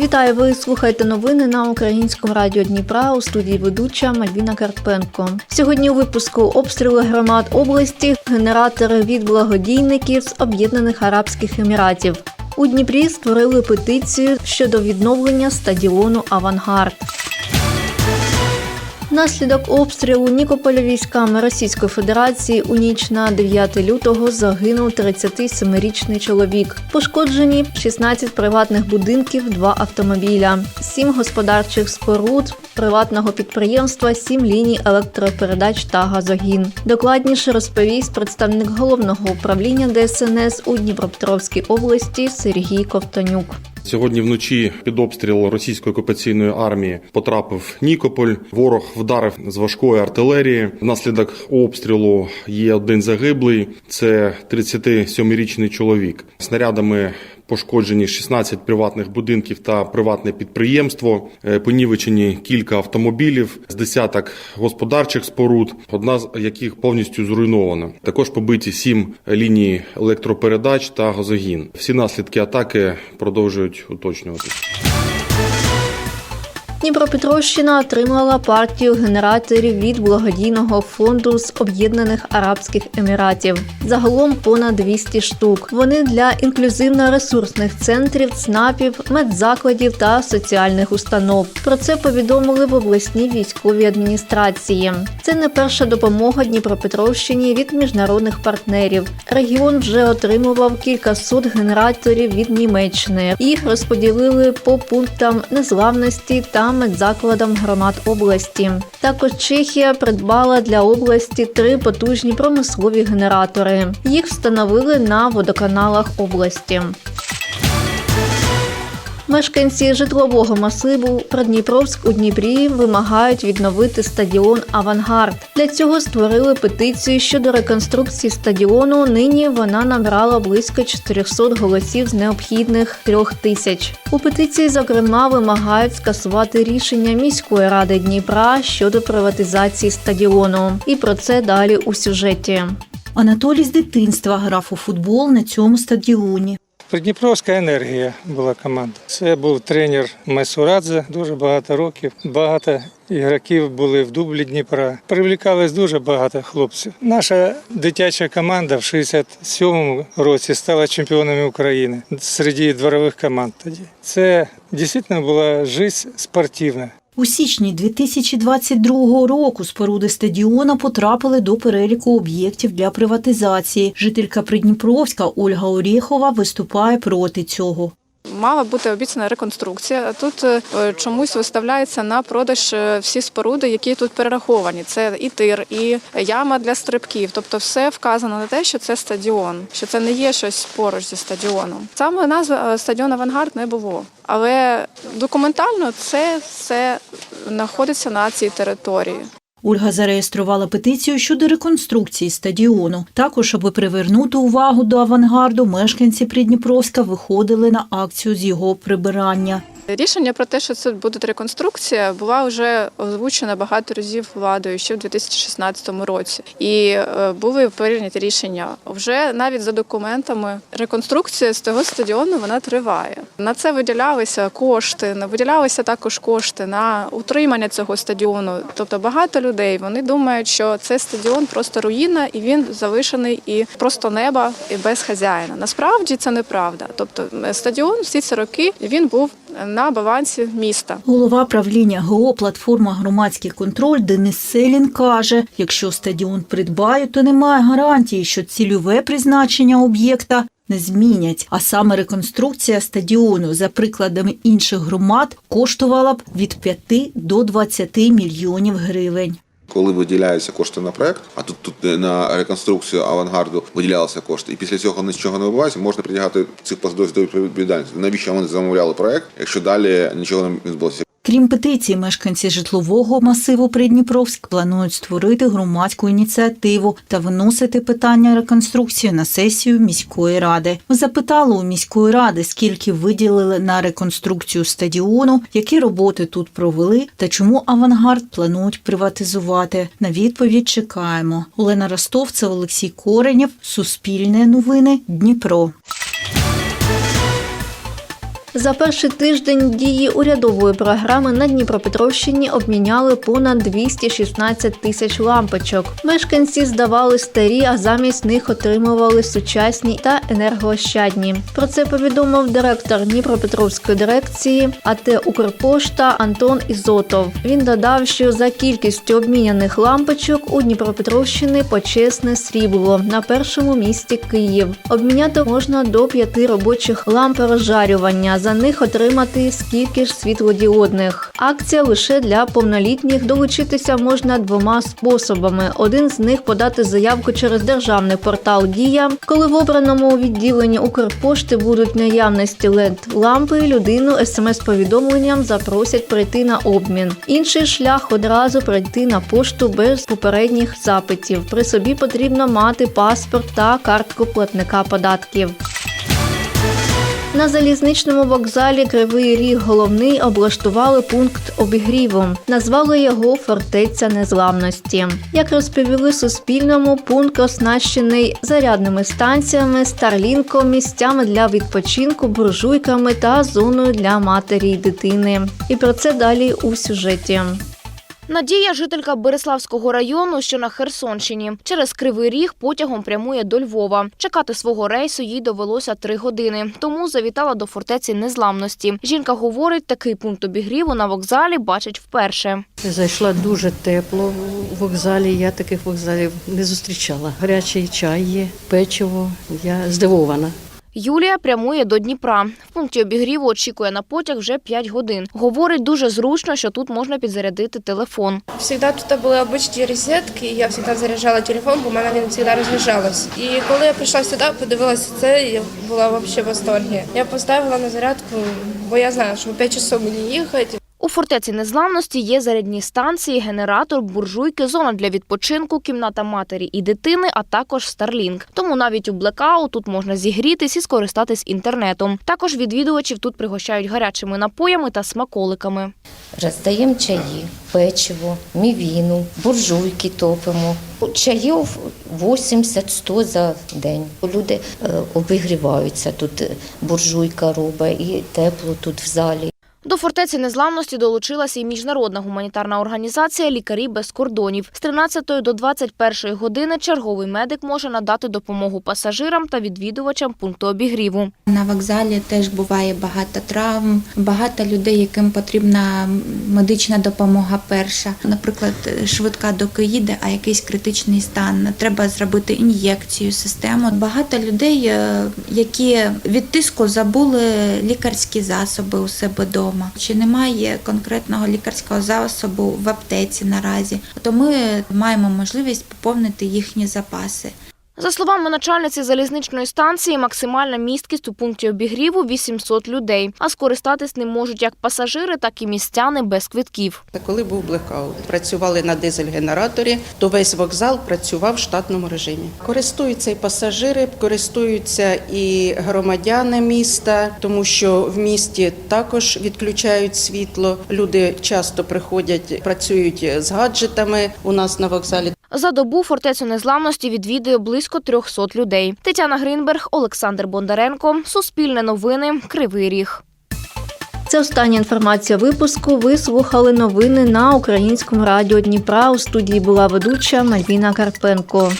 Вітаю! Ви слухаєте новини на українському радіо Дніпра у студії ведуча Мальвіна Карпенко. Сьогодні у випуску обстріли громад області, генератори від благодійників з Об'єднаних Арабських Еміратів. У Дніпрі створили петицію щодо відновлення стадіону Авангард. Внаслідок обстрілу Нікополя військами Російської Федерації у ніч на 9 лютого загинув 37-річний чоловік. Пошкоджені 16 приватних будинків, 2 автомобіля, 7 господарчих споруд, приватного підприємства, 7 ліній електропередач та газогін. Докладніше розповість представник головного управління ДСНС у Дніпропетровській області Сергій Ковтонюк. Сьогодні вночі під обстріл російської окупаційної армії потрапив Нікополь. Ворог вдарив з важкої артилерії. Внаслідок обстрілу є один загиблий. Це 37-річний чоловік. Снарядами пошкоджені 16 приватних будинків та приватне підприємство. Е, Понівечені кілька автомобілів з десяток господарчих споруд, одна з яких повністю зруйнована. Також побиті сім ліній електропередач та газогін. Всі наслідки атаки продовжують уточнюватися. Дніпропетровщина отримала партію генераторів від благодійного фонду з Об'єднаних Арабських Еміратів. Загалом понад 200 штук. Вони для інклюзивно-ресурсних центрів, ЦНАПів, медзакладів та соціальних установ. Про це повідомили в обласній військовій адміністрації. Це не перша допомога Дніпропетровщині від міжнародних партнерів. Регіон вже отримував кількасот генераторів від Німеччини. Їх розподілили по пунктам незламності та медзакладам громад області. Також Чехія придбала для області три потужні промислові генератори. Їх встановили на водоканалах області. Мешканці житлового масиву Придніпровськ у Дніпрі вимагають відновити стадіон Авангард. Для цього створили петицію щодо реконструкції стадіону. Нині вона набрала близько 400 голосів з необхідних трьох тисяч. У петиції, зокрема, вимагають скасувати рішення міської ради Дніпра щодо приватизації стадіону. І про це далі у сюжеті. Анатолій з дитинства грав у футбол на цьому стадіоні. Придніпровська енергія була команда. Це був тренер Месурадзе, дуже багато років. Багато ігроків були в дублі Дніпра. Привлікалось дуже багато хлопців. Наша дитяча команда в 67-му році стала чемпіонами України серед дворових команд. Тоді це дійсно була життя спортивна. У січні 2022 року споруди стадіона потрапили до переліку об'єктів для приватизації. Жителька Придніпровська Ольга Орєхова виступає проти цього. Мала бути обіцяна реконструкція. Тут е, чомусь виставляється на продаж е, всі споруди, які тут перераховані. Це і тир, і яма для стрибків. Тобто, все вказано на те, що це стадіон, що це не є щось поруч зі стадіоном. Саме назви е, стадіон Авангард не було, але документально це все знаходиться на цій території. Ольга зареєструвала петицію щодо реконструкції стадіону. Також, аби привернути увагу до авангарду, мешканці Придніпровська виходили на акцію з його прибирання. Рішення про те, що це буде реконструкція, була вже озвучена багато разів владою ще в 2016 році. І е, були прийняті рішення вже навіть за документами. Реконструкція з того стадіону вона триває. На це виділялися кошти, виділялися також кошти на утримання цього стадіону. Тобто багато людей вони думають, що це стадіон просто руїна, і він залишений і просто неба і без хазяїна. Насправді це неправда. Тобто е, стадіон всі ці роки він був на балансі міста. Голова правління ГО «Платформа громадський контроль» Денис Селін каже, якщо стадіон придбають, то немає гарантії, що цільове призначення об'єкта не змінять. А саме реконструкція стадіону, за прикладами інших громад, коштувала б від 5 до 20 мільйонів гривень. Коли виділяються кошти на проект, а тут тут на реконструкцію авангарду виділялися кошти, і після цього нічого не відбувається, можна притягати цих посадовців до відповідальності. Навіщо вони замовляли проект, якщо далі нічого не відбулося? Крім петиції, мешканці житлового масиву Придніпровськ планують створити громадську ініціативу та виносити питання реконструкції на сесію міської ради. Ми запитали у міської ради, скільки виділили на реконструкцію стадіону, які роботи тут провели та чому авангард планують приватизувати. На відповідь чекаємо. Олена Ростовцев, Олексій Коренєв, Суспільне новини, Дніпро. За перший тиждень дії урядової програми на Дніпропетровщині обміняли понад 216 тисяч лампочок. Мешканці здавали старі, а замість них отримували сучасні та енергоощадні. Про це повідомив директор Дніпропетровської дирекції АТ Укрпошта Антон Ізотов. Він додав, що за кількістю обміняних лампочок у Дніпропетровщини почесне срібло на першому місці Київ. Обміняти можна до п'яти робочих ламп розжарювання. За них отримати скільки ж світлодіодних. Акція лише для повнолітніх. Долучитися можна двома способами. Один з них подати заявку через державний портал Дія. Коли в обраному відділенні Укрпошти будуть наявності led лампи, людину смс-повідомленням запросять прийти на обмін. Інший шлях одразу прийти на пошту без попередніх запитів. При собі потрібно мати паспорт та картку платника податків. На залізничному вокзалі Кривий Ріг головний облаштували пункт обігріву. Назвали його Фортеця Незламності. Як розповіли Суспільному, пункт оснащений зарядними станціями, старлінком, місцями для відпочинку, буржуйками та зоною для матері й дитини. І про це далі у сюжеті. Надія жителька Береславського району, що на Херсонщині. Через Кривий Ріг потягом прямує до Львова. Чекати свого рейсу їй довелося три години, тому завітала до фортеці незламності. Жінка говорить, такий пункт обігріву на вокзалі бачить вперше. Зайшла дуже тепло в вокзалі. Я таких вокзалів не зустрічала. Гарячий чай є, печиво. Я здивована. Юлія прямує до Дніпра. В пункті обігріву очікує на потяг вже 5 годин. Говорить, дуже зручно, що тут можна підзарядити телефон. Завжди тут були обичні розетки, я завжди заряджала телефон, бо в мене він завжди розряджався. І коли я прийшла сюди, подивилася це, я була взагалі в восторгі. Я поставила на зарядку, бо я знаю, що в 5 часов мені їхати. У фортеці незламності є зарядні станції, генератор, буржуйки, зона для відпочинку, кімната матері і дитини, а також Starlink. Тому навіть у блекаут тут можна зігрітись і скористатись інтернетом. Також відвідувачів тут пригощають гарячими напоями та смаколиками. Роздаємо чаї, печиво, мівіну, буржуйки топимо. Чаїв 80-100 за день. Люди е, обігріваються, тут е, буржуйка робить і тепло тут в залі. До фортеці незламності долучилася і міжнародна гуманітарна організація Лікарі без кордонів. З 13 до 21 години черговий медик може надати допомогу пасажирам та відвідувачам пункту обігріву. На вокзалі теж буває багато травм, багато людей, яким потрібна медична допомога перша. Наприклад, швидка доки їде, а якийсь критичний стан. Треба зробити ін'єкцію, систему. Багато людей, е, які від тиску забули лікарські засоби у себе вдома. Чи немає конкретного лікарського засобу в аптеці наразі, то ми маємо можливість поповнити їхні запаси. За словами начальниці залізничної станції, максимальна місткість у пункті обігріву 800 людей, а скористатись ним можуть як пасажири, так і містяни без квитків. Коли був блекаут, працювали на дизель-генераторі, то весь вокзал працював в штатному режимі. Користуються і пасажири, користуються і громадяни міста, тому що в місті також відключають світло. Люди часто приходять, працюють з гаджетами у нас на вокзалі. За добу фортецю незламності відвідує близько 300 людей. Тетяна Гринберг, Олександр Бондаренко, Суспільне новини, Кривий Ріг. Це остання інформація випуску. Ви слухали новини на українському радіо Дніпра. У студії була ведуча Мальвіна Карпенко.